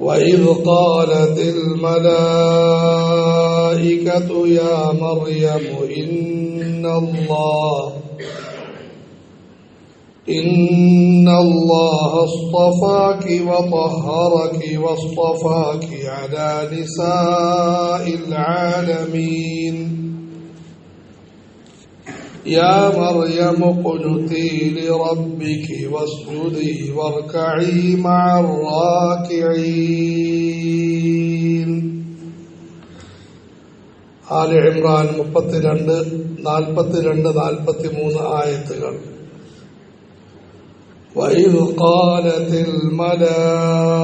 وإذ قالت الملائكة يا مريم إن الله إن الله اصطفاك وطهرك واصطفاك على نساء العالمين يا مريم اقنتي لربك واسجدي واركعي مع الراكعين ആലി ഇമ്രാൻ മുപ്പത്തിരണ്ട് നാൽപ്പത്തിരണ്ട് നാൽപ്പത്തിമൂന്ന് ആയത്തുകൾ وإذ قالت الملائكة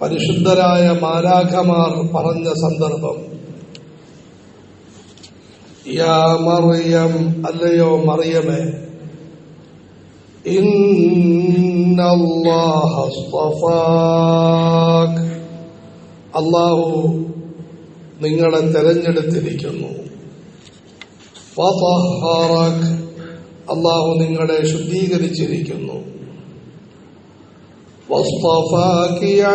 പരിശുദ്ധരായ മാലാഖമാർ പറഞ്ഞ സന്ദർഭം യാമറിയം അല്ലയോ മറിയമേ. അള്ളാഹു നിങ്ങളെ തെരഞ്ഞെടുത്തിരിക്കുന്നു. അള്ളാഹു നിങ്ങളെ ശുദ്ധീകരിച്ചിരിക്കുന്നു. വസ്തഫാക്കിയ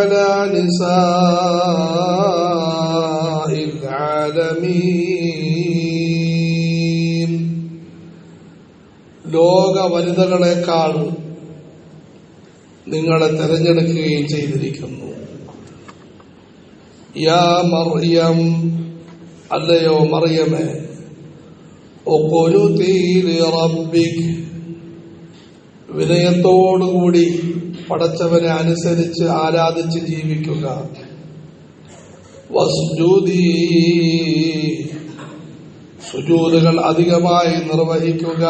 ലോക വനിതകളെക്കാൾ നിങ്ങളെ തെരഞ്ഞെടുക്കുകയും ചെയ്തിരിക്കുന്നു. യാ മറിയം അല്ലയോ മറിയമേ വിനയത്തോടുകൂടി പടച്ചവനെ അനുസരിച്ച് ആരാധിച്ച് ജീവിക്കുക. വസ്ജൂതി സുജൂതുകൾ അധികമായി നിർവഹിക്കുക.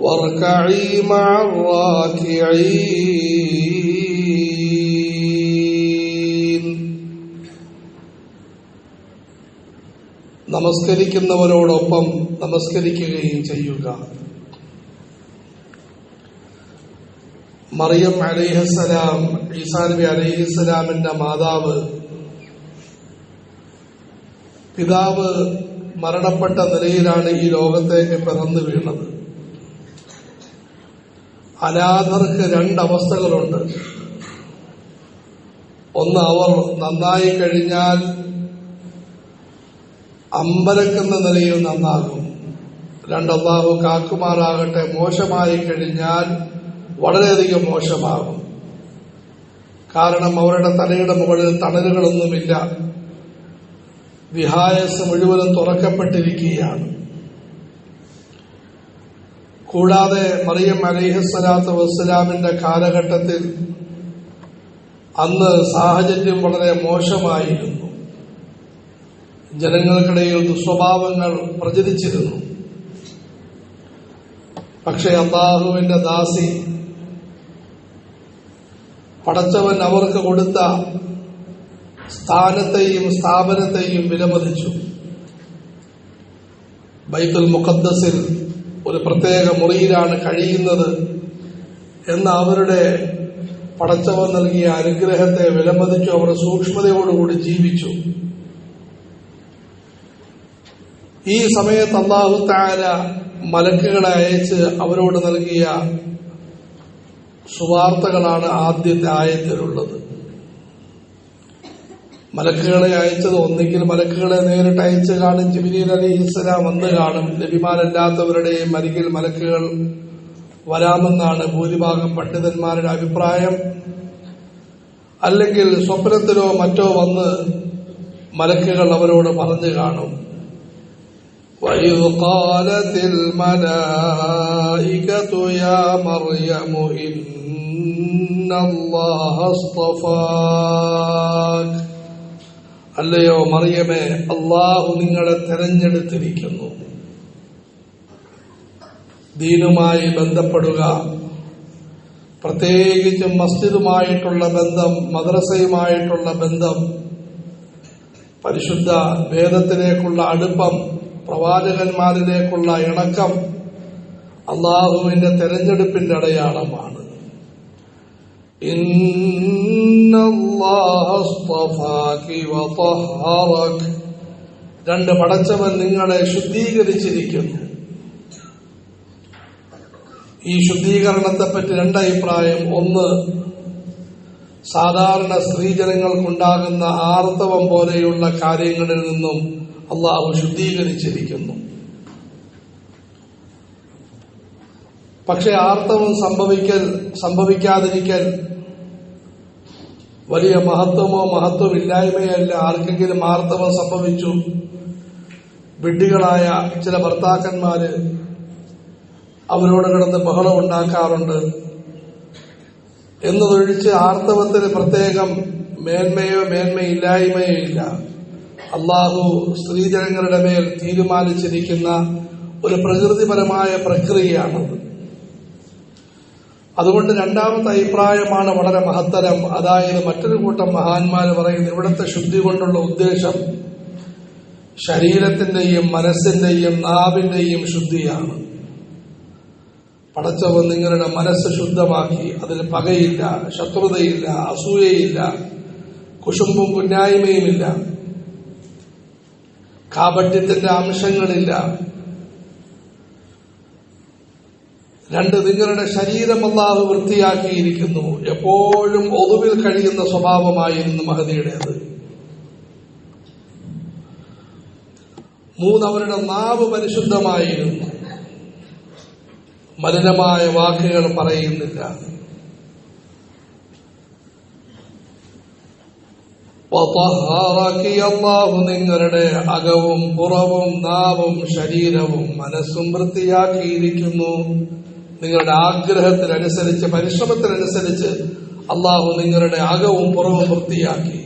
വർക്കഈ الراكعين. നമസ്കരിക്കുന്നവരോടൊപ്പം നമസ്കരിക്കുകയും ചെയ്യുക. മറിയം അലിഹസലാം ഈസാ നബി അലിഹിസലാമിന്റെ മാതാവ് പിതാവ് മരണപ്പെട്ട നിലയിലാണ് ഈ ലോകത്തേക്ക് പിറന്നു വീണത്. അനാഥർക്ക് രണ്ടവസ്ഥകളുണ്ട്. ഒന്ന് അവർ നന്നായി കഴിഞ്ഞാൽ അമ്പലക്കുന്ന നിലയിൽ നന്നാകും. രണ്ടല്ലാഹു കാക്കുമാറാകട്ടെ മോശമായി കഴിഞ്ഞാൽ വളരെയധികം മോശമാകും. കാരണം അവരുടെ തലയുടെ മുകളിൽ തണലുകളൊന്നുമില്ല. വിഹായസ് മുഴുവനും തുറക്കപ്പെട്ടിരിക്കുകയാണ്. കൂടാതെ മറിയം അലൈഹിസ്സലാത്തു വസ്സലാമിന്റെ കാലഘട്ടത്തിൽ അന്ന് സാഹചര്യം വളരെ മോശമായിരുന്നു. ജനങ്ങൾക്കിടയിൽ ദുസ്വഭാവങ്ങൾ പ്രചരിച്ചിരുന്നു. പക്ഷെ അള്ളാഹുവിന്റെ ദാസി പടച്ചവൻ അവർക്ക് കൊടുത്ത സ്ഥാനത്തെയും സ്ഥാപനത്തെയും വിലമതിച്ചു. ബൈത്തുൽ മുഖദ്ദസിൽ ഒരു പ്രത്യേക മുറിയിലാണ് കഴിയുന്നത് എന്ന അവരുടെ പടച്ചവൻ നൽകിയ അനുഗ്രഹത്തെ വിലമതിച്ചു. അവർ സൂക്ഷ്മതയോടുകൂടി ജീവിച്ചു. ഈ സമയത്ത് അള്ളാഹു താര മലക്കുകളെ അയച്ച് അവരോട് നൽകിയ സുവാർത്തകളാണ് ആദ്യത്തെ ആയത്തിലുള്ളത്. മലക്കുകളെ അയച്ചത് ഒന്നെങ്കിൽ മലക്കുകളെ നേരിട്ട് അയച്ച് കാണും ജിബിലീൽ അലി ഇസ്ലാം വന്ന് കാണും ലഭിമാരല്ലാത്തവരുടെയും അരികിൽ മലക്കുകൾ വരാമെന്നാണ് ഭൂരിഭാഗം പണ്ഡിതന്മാരുടെ അഭിപ്രായം അല്ലെങ്കിൽ സ്വപ്നത്തിലോ മറ്റോ വന്ന് മലക്കുകൾ അവരോട് പറഞ്ഞു കാണും وإذ قالت الملائكة يا مريم إن الله اصطفاك അല്ലയോ മറിയമേ അള്ളാഹു നിങ്ങളെ തെരഞ്ഞെടുത്തിരിക്കുന്നു. ദീനുമായി ബന്ധപ്പെടുക. പ്രത്യേകിച്ചും മസ്ജിദുമായിട്ടുള്ള ബന്ധം മദ്രസയുമായിട്ടുള്ള ബന്ധം പരിശുദ്ധ വേദത്തിലേക്കുള്ള അടുപ്പം പ്രവാചകന്മാരിലേക്കുള്ള ഇണക്കം അള്ളാഹുവിന്റെ തെരഞ്ഞെടുപ്പിന്റെ അടയാളമാണ്. രണ്ട് പടച്ചവൻ നിങ്ങളെ ശുദ്ധീകരിച്ചിരിക്കുന്നു. ഈ ശുദ്ധീകരണത്തെപ്പറ്റി രണ്ടഭിപ്രായം. ഒന്ന് സാധാരണ സ്ത്രീജനങ്ങൾക്കുണ്ടാകുന്ന ആർത്തവം പോലെയുള്ള കാര്യങ്ങളിൽ നിന്നും അള്ളാഹു ശുദ്ധീകരിച്ചിരിക്കുന്നു. പക്ഷെ ആർത്തവം സംഭവിക്കൽ സംഭവിക്കാതിരിക്കൽ വലിയ മഹത്വമോ മഹത്വമില്ലായ്മയല്ല ആർക്കെങ്കിലും ആർത്തവം സംഭവിച്ചു. വിഡ്ഢികളായ ചില ഭർത്താക്കന്മാര് അവരോട് കിടന്ന് ബഹളം ഉണ്ടാക്കാറുണ്ട്. എന്നതൊഴിച്ച് ആർത്തവത്തിന് പ്രത്യേകം മേന്മയോ മേന്മയില്ലായ്മയോ ഇല്ല. അള്ളാഹു സ്ത്രീജനങ്ങളുടെ മേൽ തീരുമാനിച്ചിരിക്കുന്ന ഒരു പ്രകൃതിപരമായ പ്രക്രിയയാണത്. അതുകൊണ്ട് രണ്ടാമത്തെ അഭിപ്രായമാണ് വളരെ മഹത്തരം. അതായത് മറ്റൊരു കൂട്ടം മഹാന്മാര് പറയുന്നത് ഇവിടുത്തെ ശുദ്ധി കൊണ്ടുള്ള ഉദ്ദേശം ശരീരത്തിന്റെയും മനസ്സിന്റെയും നാവിന്റെയും ശുദ്ധിയാണ്. പടച്ചവൻ നിങ്ങളുടെ മനസ്സ് ശുദ്ധമാക്കി അതിൽ പകയില്ല ശത്രുതയില്ല അസൂയയില്ല കുശുമ്പും കുന്നായ്മയുമില്ല കാപട്യത്തിന്റെ അംശങ്ങളില്ല. രണ്ട് നിങ്ങളുടെ ശരീരം അല്ലാതെ വൃത്തിയാക്കിയിരിക്കുന്നു. എപ്പോഴും ഒതുവിൽ കഴിയുന്ന സ്വഭാവമായിരുന്നു മഹതിയുടേത് മൂന്ന് അവരുടെ നാവ് പരിശുദ്ധമായിരുന്നു. മലിനമായ വാക്കുകൾ പറയുന്നില്ല. അല്ലാഹു നിങ്ങളുടെ അകവും പുറവും നാവും ശരീരവും മനസ്സും വൃത്തിയാക്കിയിരിക്കുന്നു. നിങ്ങളുടെ ആഗ്രഹത്തിനനുസരിച്ച് പരിശ്രമത്തിനനുസരിച്ച് അള്ളാഹു നിങ്ങളുടെ അകവും പുറവും വൃത്തിയാക്കി.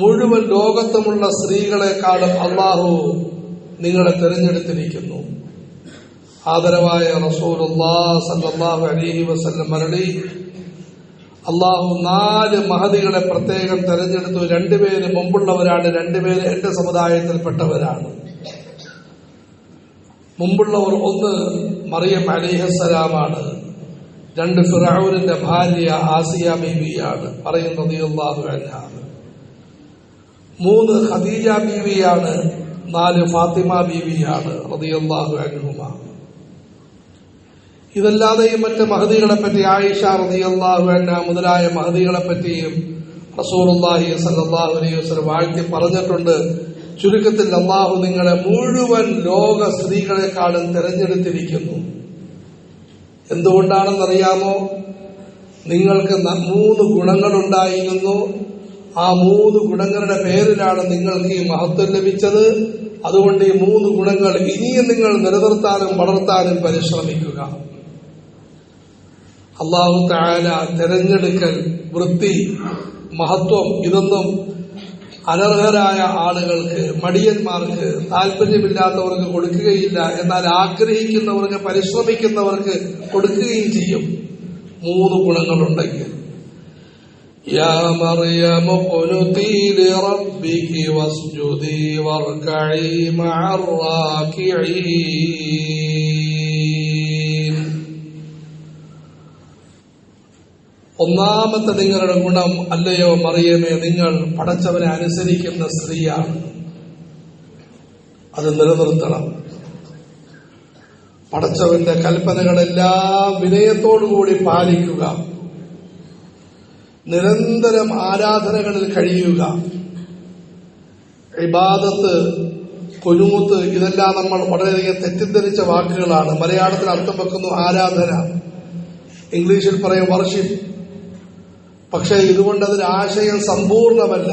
മുഴുവൻ ലോകത്തുമുള്ള സ്ത്രീകളെക്കാളും അള്ളാഹു നിങ്ങളെ തെരഞ്ഞെടുത്തിരിക്കുന്നു. ആദരവായ റസൂൽ അള്ളാഹ് സല്ലാഹു അലഹി വസ്ലം മരളി അള്ളാഹു നാല് മഹതികളെ പ്രത്യേകം തെരഞ്ഞെടുത്തു. രണ്ടുപേര് മുമ്പുള്ളവരാണ് രണ്ടുപേര് എന്റെ സമുദായത്തിൽപ്പെട്ടവരാണ്. മുമ്പുള്ളവർ ഒന്ന് മറിയം അലിഹസലാമാണ് രണ്ട് ഫിറാവൂരിന്റെ ഭാര്യ ആസിയ ബീവിയാണ് പറയുന്നത് മൂന്ന് ഖദീജ ബീവിയാണ് നാല് ഫാത്തിമ ബീവിയാണ് റതിയല്ലാഹു അൻഹുമ. ഇതല്ലാതെയും മറ്റ് മഹദികളെ പറ്റി ആയിഷ റതിയല്ലാഹു എന്ന മുതലായ മഹദികളെ പറ്റിയും റസൂലുള്ളാഹി സല്ലല്ലാഹു അലൈഹി വസല്ലം വാഴ്ത്തി പറഞ്ഞിട്ടുണ്ട്. ചുരുക്കത്തിൽ അള്ളാഹു നിങ്ങളെ മുഴുവൻ ലോക സ്ത്രീകളെക്കാളും തിരഞ്ഞെടുത്തിരിക്കുന്നു. എന്തുകൊണ്ടാണെന്നറിയാമോ? നിങ്ങൾക്ക് മൂന്ന് ഗുണങ്ങളുണ്ടായിരുന്നു. ആ മൂന്ന് ഗുണങ്ങളുടെ പേരിലാണ് നിങ്ങൾക്ക് ഈ മഹത്വം ലഭിച്ചത്. അതുകൊണ്ട് ഈ മൂന്ന് ഗുണങ്ങൾ ഇനിയും നിങ്ങൾ നിലനിർത്താനും വളർത്താനും പരിശ്രമിക്കുക. അള്ളാഹു താല തിരഞ്ഞെടുക്കൽ വൃത്തി മഹത്വം ഇതൊന്നും അനർഹരായ ആളുകൾക്ക് മടിയന്മാർക്ക് താല്പര്യമില്ലാത്തവർക്ക് കൊടുക്കുകയില്ല എന്നാൽ ആഗ്രഹിക്കുന്നവർക്ക് പരിശ്രമിക്കുന്നവർക്ക് കൊടുക്കുകയും ചെയ്യും മൂന്ന് ഗുണങ്ങളുണ്ടെങ്കിൽ يا مريم اقنتي لربك واسجدي واركعي مع الراكعين ഒന്നാമത്തെ നിങ്ങളുടെ ഗുണം അല്ലയോ മറിയമേ നിങ്ങൾ പടച്ചവനെ അനുസരിക്കുന്ന സ്ത്രീയാണ്. അത് നിലനിർത്തണം. പടച്ചവന്റെ കൽപ്പനകളെല്ലാം വിനയത്തോടുകൂടി പാലിക്കുക. നിരന്തരം ആരാധനകളിൽ കഴിയുക. ഇബാദത്ത് കൊരുമുത്ത് ഇതെല്ലാം നമ്മൾ വളരെയധികം തെറ്റിദ്ധരിച്ച വാക്കുകളാണ്. മലയാളത്തിൽ അർത്ഥം വെക്കുന്നു ആരാധന. ഇംഗ്ലീഷിൽ പറയും വർഷിപ്പ്. പക്ഷേ ഇതുകൊണ്ട് അതിന് ആശയം സമ്പൂർണമല്ല.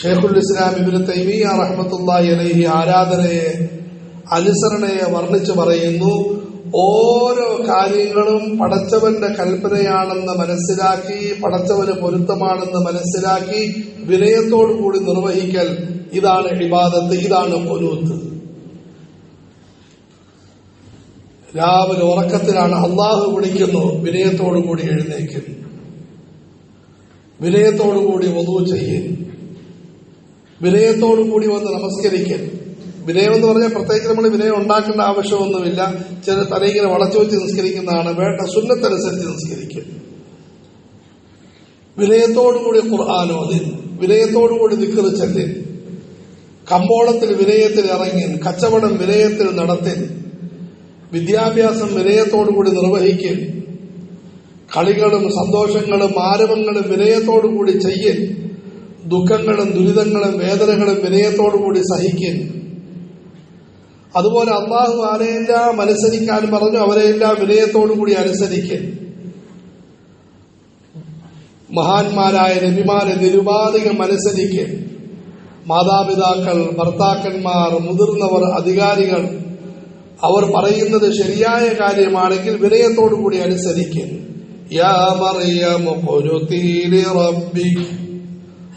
ഷെയ്ഖുൽ ഇസ്ലാം ഇബിന് തൈമിയ റഹ്മത്തുള്ളാഹി അലൈഹി ആരാധനയെ അനുസരണയെ വർണിച്ചു പറയുന്നു ഓരോ കാര്യങ്ങളും പടച്ചവന്റെ കൽപ്പനയാണെന്ന് മനസ്സിലാക്കി പടച്ചവന് പൊരുത്തമാണെന്ന് മനസ്സിലാക്കി വിനയത്തോടു കൂടി നിർവഹിക്കൽ ഇതാണ് ഇബാദത്ത് ഇതാണ് പൊരുത്ത് രാവിലെ ഉറക്കത്തിലാണ് അള്ളാഹു വിളിക്കുന്നു വിനയത്തോടു കൂടി എഴുന്നേക്കും വിനയത്തോടു കൂടി വധു വിനയത്തോടുകൂടി വിനയത്തോടു കൂടി വന്ന് നമസ്കരിക്കൽ വിനയം എന്ന് പറഞ്ഞാൽ പ്രത്യേകിച്ച് നമ്മൾ വിനയം ഉണ്ടാക്കേണ്ട ആവശ്യമൊന്നുമില്ല. ചില തലയിങ്ങനെ വളച്ചു വെച്ച് നിസ്കരിക്കുന്നതാണ്. വേണ്ട സുന്നത്തനുസരിച്ച് നിസ്കരിക്കും. വിനയത്തോടുകൂടി ഖുർആാനോദിൻ വിനയത്തോടുകൂടി ദിക്കറ് ചെല്ലിൻ കമ്പോളത്തിൽ വിനയത്തിൽ ഇറങ്ങിൻ. കച്ചവടം വിനയത്തിൽ നടത്തിൻ. വിദ്യാഭ്യാസം വിനയത്തോടുകൂടി നിർവഹിക്കൻ കളികളും സന്തോഷങ്ങളും ആരവങ്ങളും വിനയത്തോടുകൂടി ചെയ്യൻ ദുഃഖങ്ങളും ദുരിതങ്ങളും വേദനകളും വിനയത്തോടുകൂടി സഹിക്കൻ അതുപോലെ അള്ളാഹു ആരെയെല്ലാം അനുസരിക്കാൻ പറഞ്ഞു അവരെയെല്ലാം വിനയത്തോടുകൂടി അനുസരിക്കൻ മഹാന്മാരായ നബിമാരെ നിരുപാധികം അനുസരിക്കൻ മാതാപിതാക്കൾ ഭർത്താക്കന്മാർ മുതിർന്നവർ അധികാരികൾ അവർ പറയുന്നത് ശരിയായ കാര്യമാണെങ്കിൽ വിനയത്തോടുകൂടി അനുസരിക്കും. യാ മറിയം റബ്ബി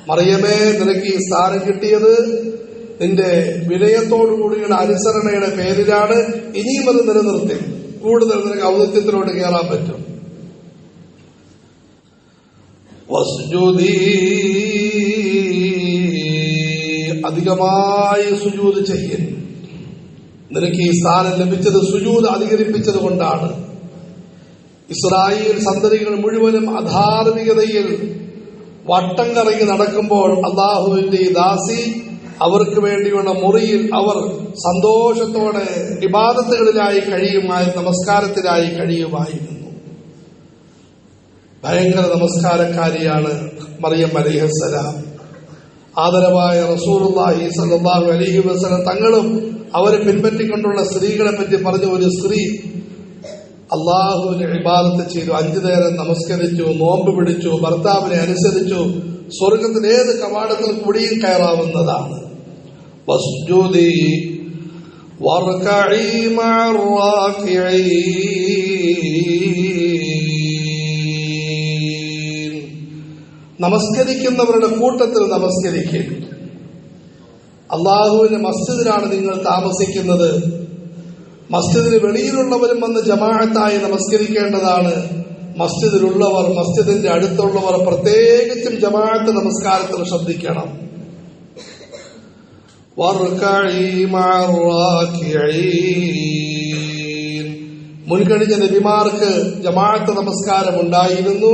മറിയമേ നിനക്ക് ഈ സ്ഥാനം കിട്ടിയത് നിന്റെ വിനയത്തോടുകൂടിയുള്ള അനുസരണയുടെ പേരിലാണ്. ഇനിയും അത് നിലനിർത്തി. കൂടുതൽ നിനക്ക് ഔദത്യത്തിലോട്ട് കയറാൻ പറ്റും. അധികമായി സുജൂത് ചെയ്യൻ നിനക്ക് ഈ സ്ഥാനം ലഭിച്ചത് സുജൂത് അധികരിപ്പിച്ചത് കൊണ്ടാണ്. ഇസ്രായേൽ സന്തതികൾ മുഴുവനും അധാർമികതയിൽ വട്ടം കറങ്ങി നടക്കുമ്പോൾ അള്ളാഹുവിന്റെ ദാസി അവർക്ക് വേണ്ടിയുള്ള മുറിയിൽ അവർ സന്തോഷത്തോടെ വിവാദത്തുകളിലായി കഴിയുമായി നമസ്കാരത്തിലായി കഴിയുമായിരുന്നു. ഭയങ്കര നമസ്കാരക്കാരിയാണ് മറിയം അലിഹസലാം ആദരവായ റസൂലുള്ളാഹി സല്ലാഹു അലൈഹി വസല്ലം തങ്ങളും അവരെ പിൻപറ്റിക്കൊണ്ടുള്ള സ്ത്രീകളെ പറ്റി പറഞ്ഞ ഒരു സ്ത്രീ അള്ളാഹുവിനെ ഇബാദത്ത് ചെയ്തു അഞ്ചു നേരം നമസ്കരിച്ചു നോമ്പ് പിടിച്ചു ഭർത്താവിനെ അനുസരിച്ചു സ്വർഗത്തിൽ ഏത് കവാടത്തിൽ കൂടിയും കയറാവുന്നതാണ്. നമസ്കരിക്കുന്നവരുടെ കൂട്ടത്തിൽ നമസ്കരിക്കും. അള്ളാഹുവിന്റെ മസ്ജിദിലാണ് നിങ്ങൾ താമസിക്കുന്നത്. മസ്ജിദിന് വെളിയിലുള്ളവരും വന്ന് ജമാഅത്തായി നമസ്കരിക്കേണ്ടതാണ്. മസ്ജിദിലുള്ളവർ മസ്ജിദിന്റെ അടുത്തുള്ളവർ പ്രത്യേകിച്ചും ജമാഅത്ത് നമസ്കാരത്തിൽ ശ്രദ്ധിക്കണം. മുൻകഴിഞ്ഞ നബിമാർക്ക് ജമാഅത്ത് നമസ്കാരം ഉണ്ടായിരുന്നു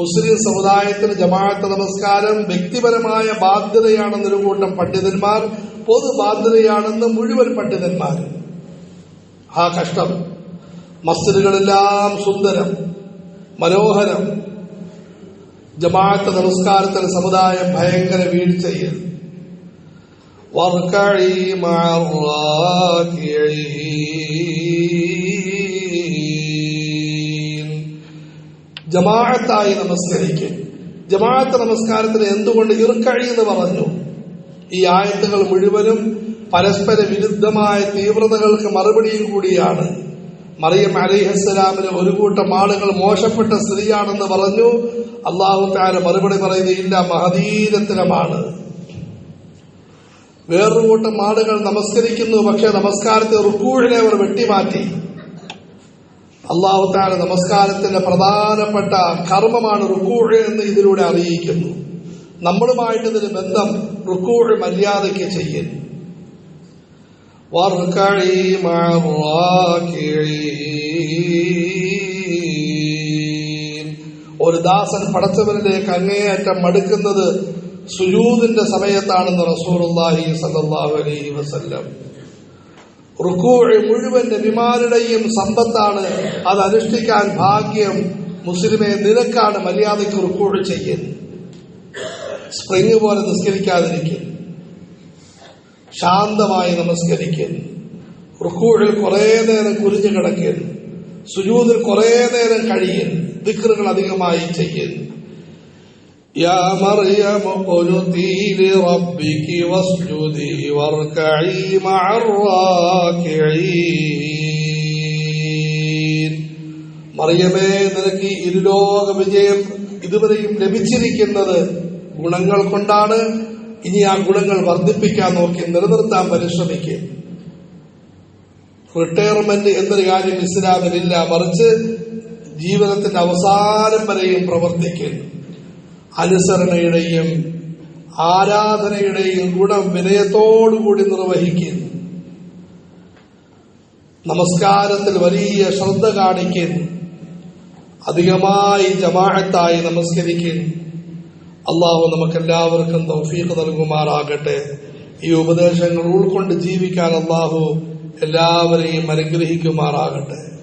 മുസ്ലിം സമുദായത്തിന് ജമാഅത്ത് നമസ്കാരം വ്യക്തിപരമായ ബാധ്യതയാണെന്നൊരു കൂട്ടം പണ്ഡിതന്മാർ പൊതു ബാധ്യതയാണെന്ന് മുഴുവൻ പണ്ഡിതന്മാരും. ആ കഷ്ടം. മസ്ജിദുകളെല്ലാം സുന്ദരം മനോഹരം. ജമാഅത്ത് നമസ്കാരത്തിൽ സമുദായം ഭയങ്കര വീഴ്ചയിൽ. ജമാഅത്തായി നമസ്കരിക്കും. ജമാഅത്ത് നമസ്കാരത്തിന് എന്തുകൊണ്ട് ഇറുക്കഴി എന്ന് പറഞ്ഞു? ഈ ആയത്തുകൾ മുഴുവനും പരസ്പര വിരുദ്ധമായ തീവ്രതകൾക്ക് മറുപടിയും കൂടിയാണ്. മറിയം അലിഹസ്സലാമിന് ഒരു കൂട്ടം ആളുകൾ മോശപ്പെട്ട സ്ത്രീയാണെന്ന് പറഞ്ഞു. അള്ളാഹു താര മറുപടി പറയുന്നത് ഇല്ല മഹദീരത്തിനമാണ്. വേറൊരു കൂട്ടം ആളുകൾ നമസ്കരിക്കുന്നു പക്ഷെ നമസ്കാരത്തെ റുക്കൂഴിനെ അവർ വെട്ടിമാറ്റി. അള്ളാഹു താര നമസ്കാരത്തിന്റെ പ്രധാനപ്പെട്ട കർമ്മമാണ് റുക്കൂഴ് എന്ന് ഇതിലൂടെ അറിയിക്കുന്നു. നമ്മളുമായിട്ട് ഇതിന് ബന്ധം റുക്കൂഴ് മര്യാദയ്ക്ക് ചെയ്യുന്നു واركعي مع الراكعين ഒരു ദാസൻ പടച്ചവനിലേക്ക് അങ്ങേയറ്റം മടുക്കുന്നത് സുജൂദിന്റെ സമയത്താണെന്ന് റസൂലുള്ളാഹി സല്ലല്ലാഹു അലൈഹി വസല്ലം റുക്കൂഴ് മുഴുവൻ നബിമാരുടെയും സമ്പത്താണ് അത് അനുഷ്ഠിക്കാൻ ഭാഗ്യം മുസ്ലിമെ നിനക്കാണ് മര്യാദയ്ക്ക് റുക്കൂഴ് ചെയ്യുന്നത് സ്പ്രിങ് പോലെ നിസ്കരിക്കാതിരിക്കുന്നു ശാന്തമായി നമസ്കരിക്കുന്നു റുക്കൂഴിൽ കുറെ നേരം കുരിഞ്ഞു കിടക്കുന്നു സുജൂദിൽ കുറെ നേരം കഴിയുന്നു ദിക്റുകൾ അധികമായി ചെയ്യുന്നു يا مريم قنتي لربك واسجدي واركعي مع الراكعين മറിയമേ നിനക്ക് ഇരുലോക വിജയം ഇതുവരെയും ലഭിച്ചിരിക്കുന്നത് ഗുണങ്ങൾ കൊണ്ടാണ് ഇനി ആ ഗുണങ്ങൾ വർദ്ധിപ്പിക്കാൻ നോക്കി നിലനിർത്താൻ പരിശ്രമിക്കുക റിട്ടയർമെന്റ് എന്നൊരു കാര്യം ഇസ്ലാമിലില്ല. മറിച്ച് ജീവിതത്തിന്റെ അവസാനം വരെയും പ്രവർത്തിക്കുന്നു. അനുസരണയുടെയും ആരാധനയുടെയും ഗുണം വിനയത്തോടുകൂടി നിർവഹിക്കുന്നു. നമസ്കാരത്തിൽ വലിയ ശ്രദ്ധ കാണിക്കുന്നു. അധികമായി ജമാഅത്തായി നമസ്കരിക്കുന്നു. അള്ളാഹു നമുക്കെല്ലാവർക്കും തൗഫീഖ് നൽകുമാറാകട്ടെ. ഈ ഉപദേശങ്ങൾ ഉൾക്കൊണ്ട് ജീവിക്കാൻ അള്ളാഹു എല്ലാവരെയും അനുഗ്രഹിക്കുമാറാകട്ടെ.